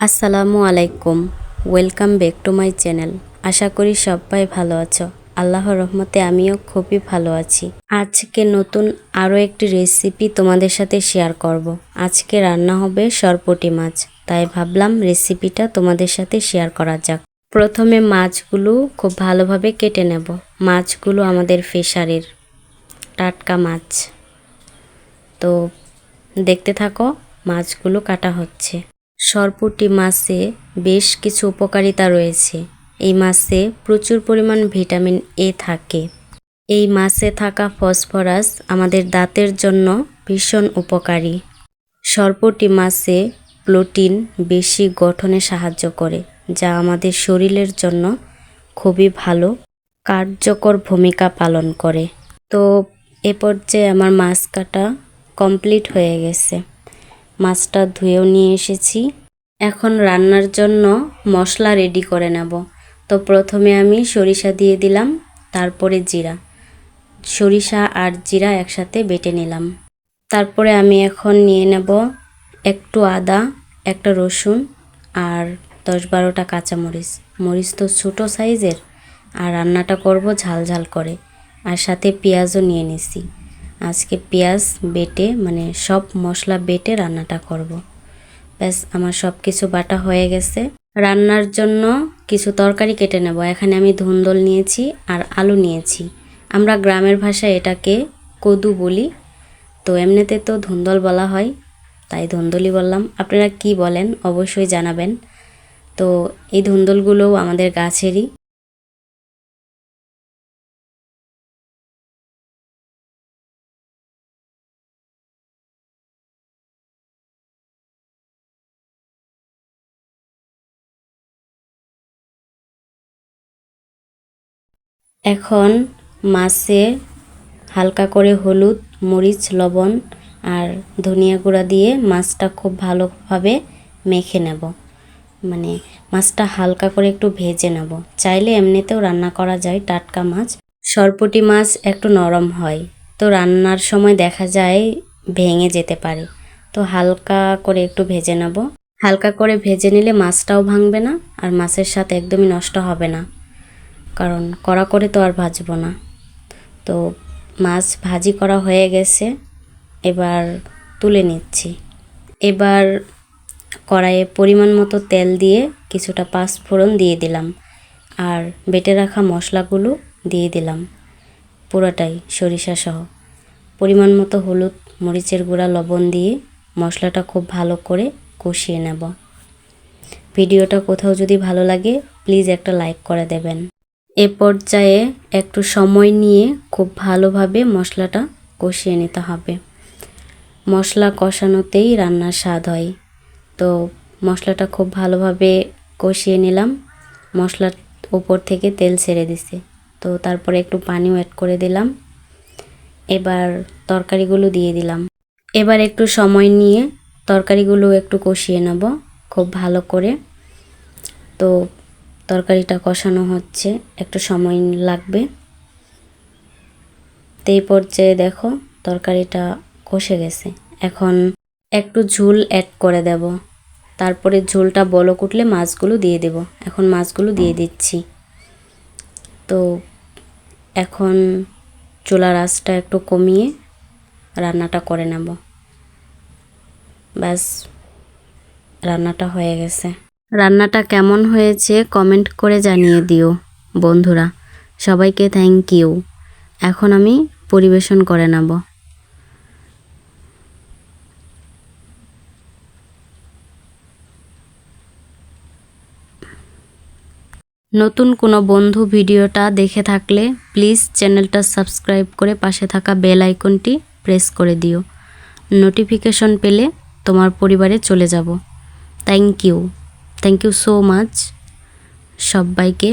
আসসালামু আলাইকুম। Welcome back to my channel আশা করি সবাই ভালো আছো। আল্লাহর রহমতে আমিও খুবই ভালো আছি। আজকে নতুন আরও একটি রেসিপি তোমাদের সাথে শেয়ার করব। আজকে রান্না হবে সরপটি মাছ। তাই ভাবলাম রেসিপিটা তোমাদের সাথে শেয়ার করা যাক। প্রথমে মাছগুলো খুব ভালোভাবে কেটে নেব। মাছগুলো আমাদের ফিশারির টাটকা মাছ। তো দেখতে থাকো, মাছগুলো কাটা হচ্ছে। সরপুটি মাছে বেশ কিছু উপকারিতা রয়েছে। এই মাছে প্রচুর পরিমাণ ভিটামিন এ থাকে। এই মাছে থাকা ফসফরাস আমাদের দাঁতের জন্য ভীষণ উপকারী। সরপুটি মাছে প্রোটিন বেশি গঠনে সাহায্য করে, যা আমাদের শরীরের জন্য খুবই ভালো, কার্যকর ভূমিকা পালন করে। তো এ পর্যায়ে আমার মাছ কাটা কমপ্লিট হয়ে গেছে। মাছটা ধুয়েও নিয়ে এসেছি। এখন রান্নার জন্য মশলা রেডি করে নেব। তো প্রথমে আমি সরিষা দিয়ে দিলাম, তারপরে জিরা। সরিষা আর জিরা একসাথে বেটে নিলাম। তারপরে আমি এখন নিয়ে নেব একটু আদা, একটা রসুন আর দশ বারোটা কাঁচামরিচ। মরিচ তো ছোটো সাইজের, আর রান্নাটা করব ঝাল ঝাল করে। আর সাথে পেঁয়াজও নিয়ে নিছি। আজকে পেঁয়াজ বেটে মানে সব মশলা বেটে রান্নাটা করব। ব্যাস, আমার সব কিছু বাটা হয়ে গেছে। রান্নার জন্য কিছু তরকারি কেটে নেব। এখানে আমি ধুন্দল নিয়েছি আর আলু নিয়েছি। আমরা গ্রামের ভাষায় এটাকে কদু বলি। তো এমনিতে তো ধুন্দল বলা হয়, তাই ধুন্দলই বললাম। আপনারা কি বলেন অবশ্যই জানাবেন। তো এই ধুন্দলগুলোও আমাদের গাছেরই। এখন মাছে হালকা করে হলুদ, মরিচ, লবণ আর ধনিয়া গুঁড়া দিয়ে মাছটা খুব ভালোভাবে মেখে নেব। মানে মাছটা হালকা করে একটু ভেজে নেব। চাইলে এমনিতেও রান্না করা যায় টাটকা মাছ। সরপুটি মাছ একটু নরম হয়, তো রান্নার সময় দেখা যায় ভেঙে যেতে পারে। তো হালকা করে একটু ভেজে নেব। হালকা করে ভেজে নিলে মাছটাও ভাঙবে না আর মাছের সাথে একদমই নষ্ট হবে না। কারণ কড়া করে তো আর ভাজবো না। তো মাছ ভাজি করা হয়ে গেছে, এবার তুলে নিচ্ছি। এবার কড়াইয়ে পরিমাণ মতো তেল দিয়ে কিছুটা পাঁচফোড়ন দিয়ে দিলাম আর বেটে রাখা মশলাগুলো দিয়ে দিলাম, পুরোটাই সরিষা সহ। পরিমাণ মতো হলুদ, মরিচের গুঁড়া, লবণ দিয়ে মশলাটা খুব ভালো করে কষিয়ে নেব। ভিডিওটা কোথাও যদি ভালো লাগে, প্লিজ একটা লাইক করে দেবেন। এ পর্যায়ে একটু সময় নিয়ে খুব ভালোভাবে মশলাটা কষিয়ে নিতে হবে। মশলা কষানোতেই রান্নার স্বাদ হয়। তো মশলাটা খুব ভালোভাবে কষিয়ে নিলাম। মশলার উপর থেকে তেল ছেড়ে দিছে। তো তারপরে একটু পানিও অ্যাড করে দিলাম। এবার তরকারিগুলো দিয়ে দিলাম। এবার একটু সময় নিয়ে তরকারিগুলো একটু কষিয়ে নেব খুব ভালো করে। তো তরকারিটা কষানো হচ্ছে, একটু সময় লাগবে। এই পর্যায়ে দেখো তরকারিটা কষে গেছে। এখন একটু ঝোল অ্যাড করে দেব। তারপরে ঝোলটা বলক উঠলে মাছগুলো দিয়ে দেব। এখন মাছগুলো দিয়ে দিচ্ছি। তো এখন চুলার আঁচটা একটু কমিয়ে রান্নাটা করে নেব। ব্যাস, রান্নাটা হয়ে গেছে। রান্নাটা কেমন হয়েছে কমেন্ট করে জানিয়ে দিও, বন্ধুরা। সবাইকে থ্যাংক ইউ এখন আমি পরিবেশন করে নেব। নতুন কোনো বন্ধু ভিডিওটা দেখে থাকলে প্লিজ চ্যানেলটা সাবস্ক্রাইব করে পাশে থাকা বেল আইকনটি প্রেস করে দিও। নোটিফিকেশন পেলে তোমার পরিবারে চলে যাব। Thank you thank you so much সবাইকে।